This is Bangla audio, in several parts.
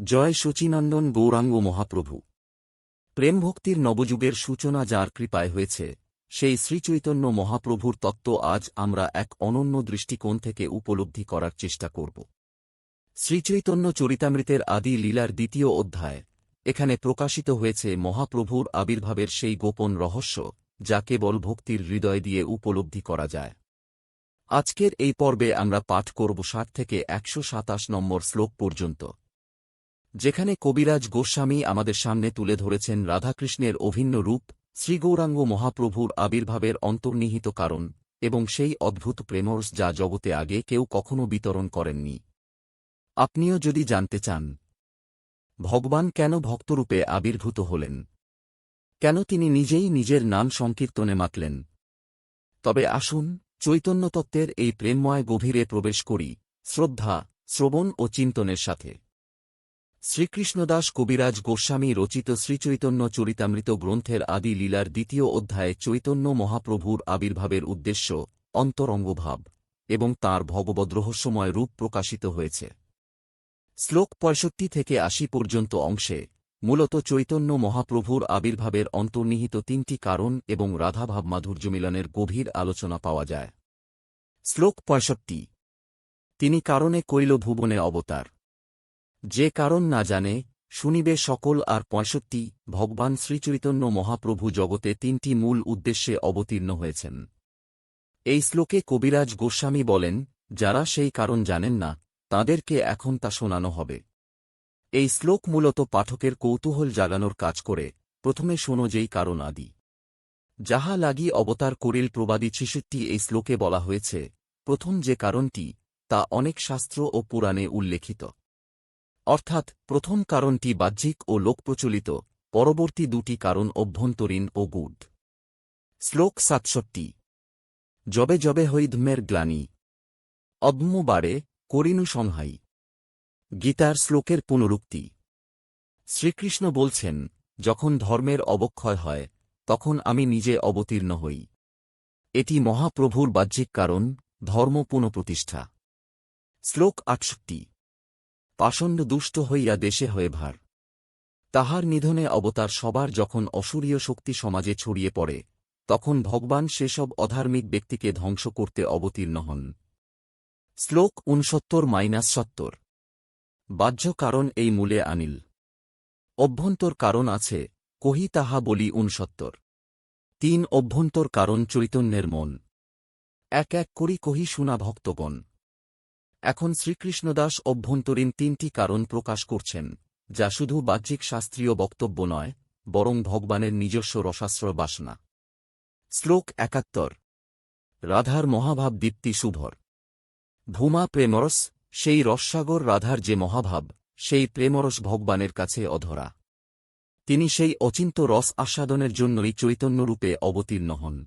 জয় শচীনন্দন গৌরাঙ্গ মহাপ্রভু। প্রেমভক্তির নবযুগের সূচনা যার কৃপায় হয়েছে, সেই শ্রীচৈতন্য মহাপ্রভুর তত্ত্ব আজ আমরা এক অনন্য দৃষ্টিকোণ থেকে উপলব্ধি করার চেষ্টা করব। শ্রীচৈতন্য চরিতামৃতের আদি লীলার দ্বিতীয় অধ্যায়, এখানে প্রকাশিত হয়েছে মহাপ্রভুর আবির্ভাবের সেই গোপন রহস্য, যা কেবল ভক্তির হৃদয় দিয়ে উপলব্ধি করা যায়। আজকের এই পর্বে আমরা পাঠ করব ষাট থেকে একশো সাতাশ নম্বর শ্লোক পর্যন্ত। যেখানে কবিরাজ গোস্বামী আমাদের সামনে তুলে ধরেছেন রাধাকৃষ্ণের অভিন্ন রূপ, শ্রীগৌরাঙ্গ মহাপ্রভুর আবির্ভাবের অন্তর্নিহিত কারণ, এবং সেই অদ্ভুত প্রেমরস যা জগতে আগে কেউ কখনো বিতরণ করেননি। আপনিও যদি জানতে চান, ভগবান কেন ভক্তরূপে আবির্ভূত হলেন? কেন তিনি নিজেই নিজের নাম সংকীর্তনে মাতলেন? তবে আসুন, চৈতন্যতত্ত্বের এই প্রেমময় গভীরে প্রবেশ করি, শ্রদ্ধা, শ্রবণ ও চিন্তনের সাথে। শ্রীকৃষ্ণদাস কবিরাজ গোস্বামী রচিত শ্রীচৈতন্য চরিতামৃত গ্রন্থের আদি লীলার দ্বিতীয় অধ্যায়ে চৈতন্য মহাপ্রভুর আবির্ভাবের উদ্দেশ্য, অন্তরঙ্গভাব, এবং তাঁর ভগবদ্রহস্যময় রূপ প্রকাশিত হয়েছে। শ্লোক পঁয়ষট্টি থেকে আশি পর্যন্ত অংশে মূলত চৈতন্য মহাপ্রভুর আবির্ভাবের অন্তর্নিহিত তিনটি কারণ এবং রাধাভাব মাধুর্য মিলনের গভীর আলোচনা পাওয়া যায়। শ্লোক পঁয়ষট্টি। তিনি কারণে কৈল ভুবনে অবতার। যে কারণ না জানে, শুনিবে সকল আর পঁয়ষট্টি ভগবান শ্রীচৈতন্য মহাপ্রভু জগতে তিনটি মূল উদ্দেশ্যে অবতীর্ণ হয়েছেন। এই শ্লোকে কবিরাজ গোস্বামী বলেন, যারা সেই কারণ জানেন না, তাদেরকে এখন তা শোনানো হবে। এই শ্লোক মূলত পাঠকের কৌতূহল জাগানোর কাজ করে, প্রথমে শোনো যেই কারণ আদি। যাহা লাগি অবতার করিল প্রবাদী ছিষট্টি এই শ্লোকে বলা হয়েছে, প্রথম যে কারণটি, তা অনেক শাস্ত্র ও পুরাণে উল্লেখিত। অর্থাৎ, প্রথম কারণটি বাহ্যিক ও লোকপ্রচলিত, পরবর্তী দুটি কারণ অভ্যন্তরীণ ও গুড। শ্লোক সাতষট্টি। জবে জবে হৈধমের গ্লানি। অদ্ম বারে করিনু সংহাই গীতার শ্লোকের পুনরুক্তি। শ্রীকৃষ্ণ বলছেন, যখন ধর্মের অবক্ষয় হয়, তখন আমি নিজে অবতীর্ণ হই। এটি মহাপ্রভুর বাহ্যিক কারণ, ধর্ম পুনঃপ্রতিষ্ঠা। শ্লোক আটষট্টি। পাষণ্ড দুষ্ট হইয়া দেশে হয়ে ভার। তাহার নিধনে অবতার সবার যখন অসুরীয় শক্তি সমাজে ছড়িয়ে পড়ে, তখন ভগবান সেসব অধার্মিক ব্যক্তিকে ধ্বংস করতে অবতীর্ণ হন। শ্লোক উনসত্তর মাইনাস সত্তর। বাহ্য কারণ এই মূলে আনিল। অভ্যন্তর কারণ আছে, কহি তাহা বলি উনসত্তর তিন অভ্যন্তর কারণ চৈতন্যের মন। এক এক করি কহি শুনা ভক্তগণ। এখন শ্রীকৃষ্ণদাস অভ্যন্তরীণ তিনটি কারণ প্রকাশ করছেন, যা শুধু বাহ্যিক শাস্ত্রীয় বক্তব্য নয়, বরং ভগবানের নিজস্ব রসাশ্রয় বাসনা। শ্লোক একাত্তর। রাধার মহাভাব দীপ্তি শুভর ভূমা প্রেমরস, সেই রসসাগর রাধার যে মহাভাব, সেই প্রেমরস ভগবানের কাছে অধরা। তিনি সেই অচিন্ত রস আস্বাদনের জন্যই চৈতন্যরূপে অবতীর্ণ হন।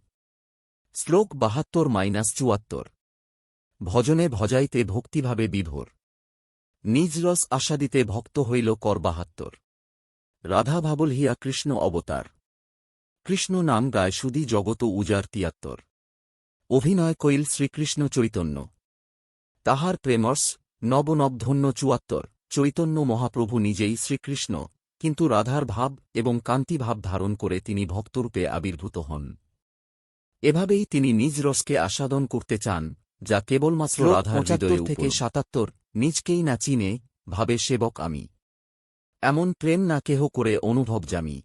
শ্লোক বাহাত্তর মাইনাস চুয়াত্তর। ভজনে ভজাইতে ভক্তিভাবে বিভোর। নিজ রস আস্বাদিতে ভক্ত হইল কর বাহাত্তর। রাধা ভাবল হিয়া কৃষ্ণ অবতার। কৃষ্ণ নাম গায় সুদি জগত উজার তিয়াত্তর। অভিনয় কইল শ্রীকৃষ্ণ চৈতন্য। তাহার প্রেমর্স নবনবধন্য চুয়াত্তর। চৈতন্য মহাপ্রভু নিজেই শ্রীকৃষ্ণ, কিন্তু রাধার ভাব এবং কান্তিভাব ধারণ করে তিনি ভক্তরূপে আবির্ভূত হন। এভাবেই তিনি নিজ রসকে আস্বাদন করতে চান যা কেবলমাত্র রাধার হৃদয় থেকে সাতাত্তর নিজকেই না চিনে ভাবে সেবক আমি। এমন প্রেম না কেহ করে অনুভব জামি।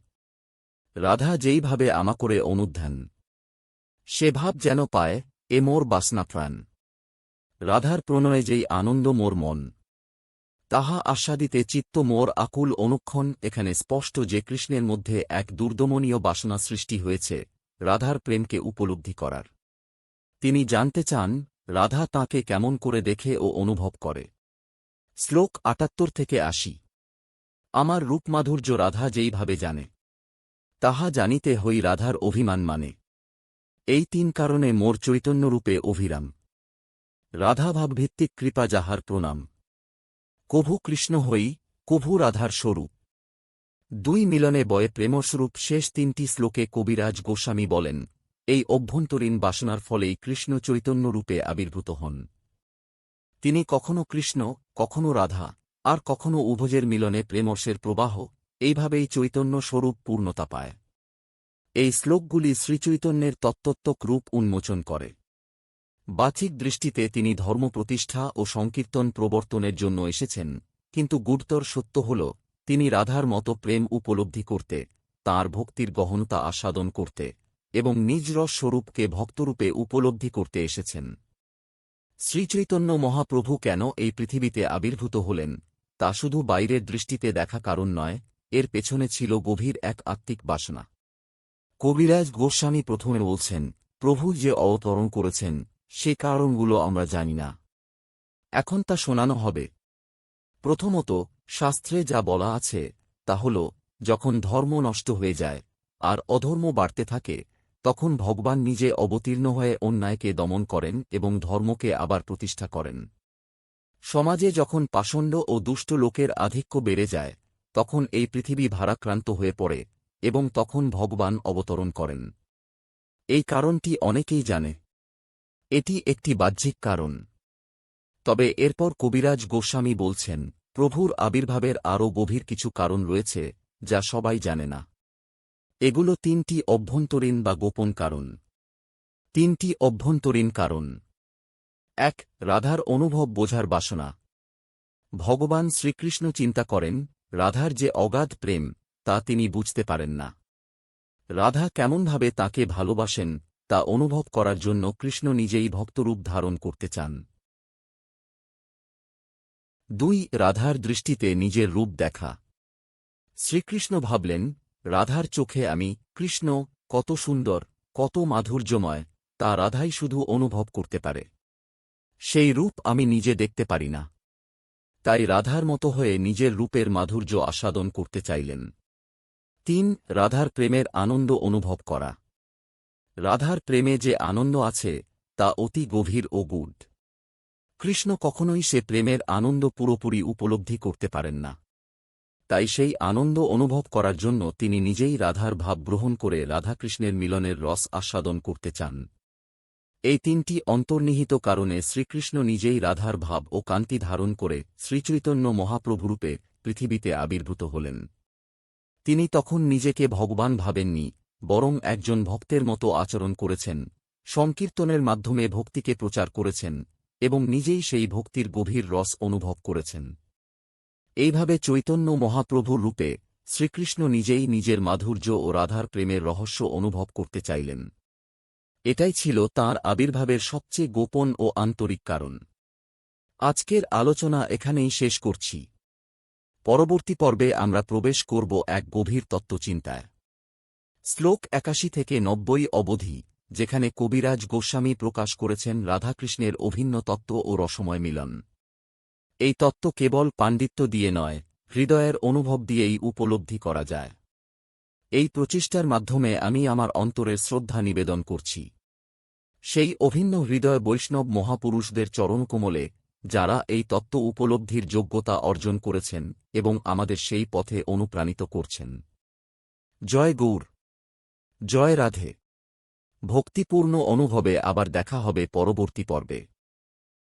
রাধা যেইভাবে আমা করে অনুধ্যান। সে ভাব যেন পায় এ মোর বাসনা প্রাণ। রাধার প্রণয়ে যেই আনন্দ মোর মন। তাহা আস্বাদিতে চিত্ত মোর আকুল অনুক্ষণ এখানে স্পষ্ট যে কৃষ্ণের মধ্যে এক দুর্দমনীয় বাসনা সৃষ্টি হয়েছে রাধার প্রেমকে উপলব্ধি করার। তিনি জানতে চান রাধা তাকে কেমন করে দেখে ও অনুভব করে। শ্লোক আটাত্তর থেকে আসি আমার রূপমাধুর্য রাধা যেইভাবে জানে, তাহা জানিতে হই রাধার অভিমান মানে। এই তিন কারণে মোর চৈতন্যরূপে অভিরাম। রাধাভাবভিত্তিক কৃপা যাহার প্রণাম। কভু কৃষ্ণ হই, কভু রাধার স্বরূপ। দুই মিলনে বয়ে প্রেমস্বরূপ শেষ তিনটি শ্লোকে কবিরাজ গোস্বামী বলেন এই অভ্যন্তরীণ বাসনার ফলেই কৃষ্ণ চৈতন্যরূপে আবির্ভূত হন। তিনি কখনো কৃষ্ণ, কখনো রাধা, আর কখনো উভজের মিলনে প্রেমর্ষের প্রবাহ, এইভাবেই চৈতন্য স্বরূপ পূর্ণতা পায়। এই শ্লোকগুলি শ্রীচৈতন্যের তত্ত্বত্বক রূপ উন্মোচন করে। বাচিক দৃষ্টিতে তিনি ধর্ম প্রতিষ্ঠা ও সংকীর্তন প্রবর্তনের জন্য এসেছেন, কিন্তু গুরুতর সত্য হল, তিনি রাধার মতো প্রেম উপলব্ধি করতে, তার ভক্তির গহনতা আস্বাদন করতে এবং নিজ স্বরূপকে ভক্তরূপে উপলব্ধি করতে এসেছেন। শ্রীচৈতন্য মহাপ্রভু কেন এই পৃথিবীতে আবির্ভূত হলেন, তা শুধু বাইরের দৃষ্টিতে দেখা কারণ নয়, এর পেছনে ছিল গভীর এক আত্মিক বাসনা। কবিরাজ গোস্বামী প্রথমে বলছেন, প্রভু যে অবতরণ করেছেন, সে কারণগুলো আমরা জানি না। এখন তা শোনানো হবে। প্রথমত, শাস্ত্রে যা বলা আছে, তা হল, যখন ধর্ম নষ্ট হয়ে যায়, আর অধর্ম বাড়তে থাকে তখন ভগবান নিজে অবতীর্ণ হয়ে অন্যায়কে দমন করেন এবং ধর্মকে আবার প্রতিষ্ঠা করেন। সমাজে যখন পাষণ্ড ও দুষ্ট লোকের আধিক্য বেড়ে যায়, তখন এই পৃথিবী ভারাক্রান্ত হয়ে পড়ে এবং তখন ভগবান অবতরণ করেন। এই কারণটি অনেকেই জানে। এটি একটি বাহ্যিক কারণ। তবে এরপর কবিরাজ গোস্বামী বলছেন, প্রভুর আবির্ভাবের আরও গভীর কিছু কারণ রয়েছে যা সবাই জানে না। এগুলো তিনটি অভ্যন্তরীণ বা গোপন কারণ। তিনটি অভ্যন্তরীণ কারণ। এক, রাধার অনুভব বোঝার বাসনা। ভগবান শ্রীকৃষ্ণ চিন্তা করেন, রাধার যে অগাধ প্রেম, তা তিনি বুঝতে পারেন না। রাধা কেমনভাবে তাকে ভালোবাসেন, তা অনুভব করার জন্য কৃষ্ণ নিজেই ভক্তরূপ ধারণ করতে চান। দুই, রাধার দৃষ্টিতে নিজের রূপ দেখা। শ্রীকৃষ্ণ ভাবলেন রাধার চোখে আমি, কৃষ্ণ, কত সুন্দর, কত মাধুর্যময়, তা রাধাই শুধু অনুভব করতে পারে। সেই রূপ আমি নিজে দেখতে পারি না। তাই রাধার মতো হয়ে নিজের রূপের মাধুর্য আস্বাদন করতে চাইলেন। তিন, রাধার প্রেমের আনন্দ অনুভব করা। রাধার প্রেমে যে আনন্দ আছে, তা অতি গভীর ও গুড। কৃষ্ণ কখনোই সে প্রেমের আনন্দ পুরোপুরি উপলব্ধি করতে পারেন না। তাই সেই আনন্দ অনুভব করার জন্য তিনি নিজেই রাধার ভাব গ্রহণ করে রাধাকৃষ্ণের মিলনের রস আস্বাদন করতে চান। এই তিনটি অন্তর্নিহিত কারণে শ্রীকৃষ্ণ নিজেই রাধার ভাব ও কান্তি ধারণ করে শ্রীচৈতন্য মহাপ্রভুরূপে পৃথিবীতে আবির্ভূত হলেন। তিনি তখন নিজেকে ভগবান ভাবেননি, বরং একজন ভক্তের মতো আচরণ করেছেন, সংকীর্তনের মাধ্যমে ভক্তিকে প্রচার করেছেন এবং নিজেই সেই ভক্তির গভীর রস অনুভব করেছেন। এইভাবে চৈতন্য মহাপ্রভুর রূপে শ্রীকৃষ্ণ নিজেই নিজের মাধুর্য ও রাধার প্রেমের রহস্য অনুভব করতে চাইলেন। এটাই ছিল তার আবির্ভাবের সবচেয়ে গোপন ও আন্তরিক কারণ। আজকের আলোচনা এখানেই শেষ করছি। পরবর্তী পর্বে আমরা প্রবেশ করব এক গভীর তত্ত্বচিন্তায়। শ্লোক একাশি থেকে নব্বই অবধি, যেখানে কবিরাজ গোস্বামী প্রকাশ করেছেন রাধাকৃষ্ণের অভিন্ন তত্ত্ব ও রসময় মিলন। এই তত্ত্ব কেবল পাণ্ডিত্য দিয়ে নয়, হৃদয়ের অনুভব দিয়েই উপলব্ধি করা যায়। এই প্রচেষ্টার মাধ্যমে আমি আমার অন্তরের শ্রদ্ধা নিবেদন করছি। সেই অভিন্ন হৃদয় বৈষ্ণব মহাপুরুষদের চরণকোমলে, যারা এই তত্ত্ব উপলব্ধির যোগ্যতা অর্জন করেছেন এবং আমাদের সেই পথে অনুপ্রাণিত করছেন। জয় গৌর। জয় রাধে। ভক্তিপূর্ণ অনুভবে আবার দেখা হবে পরবর্তী পর্বে।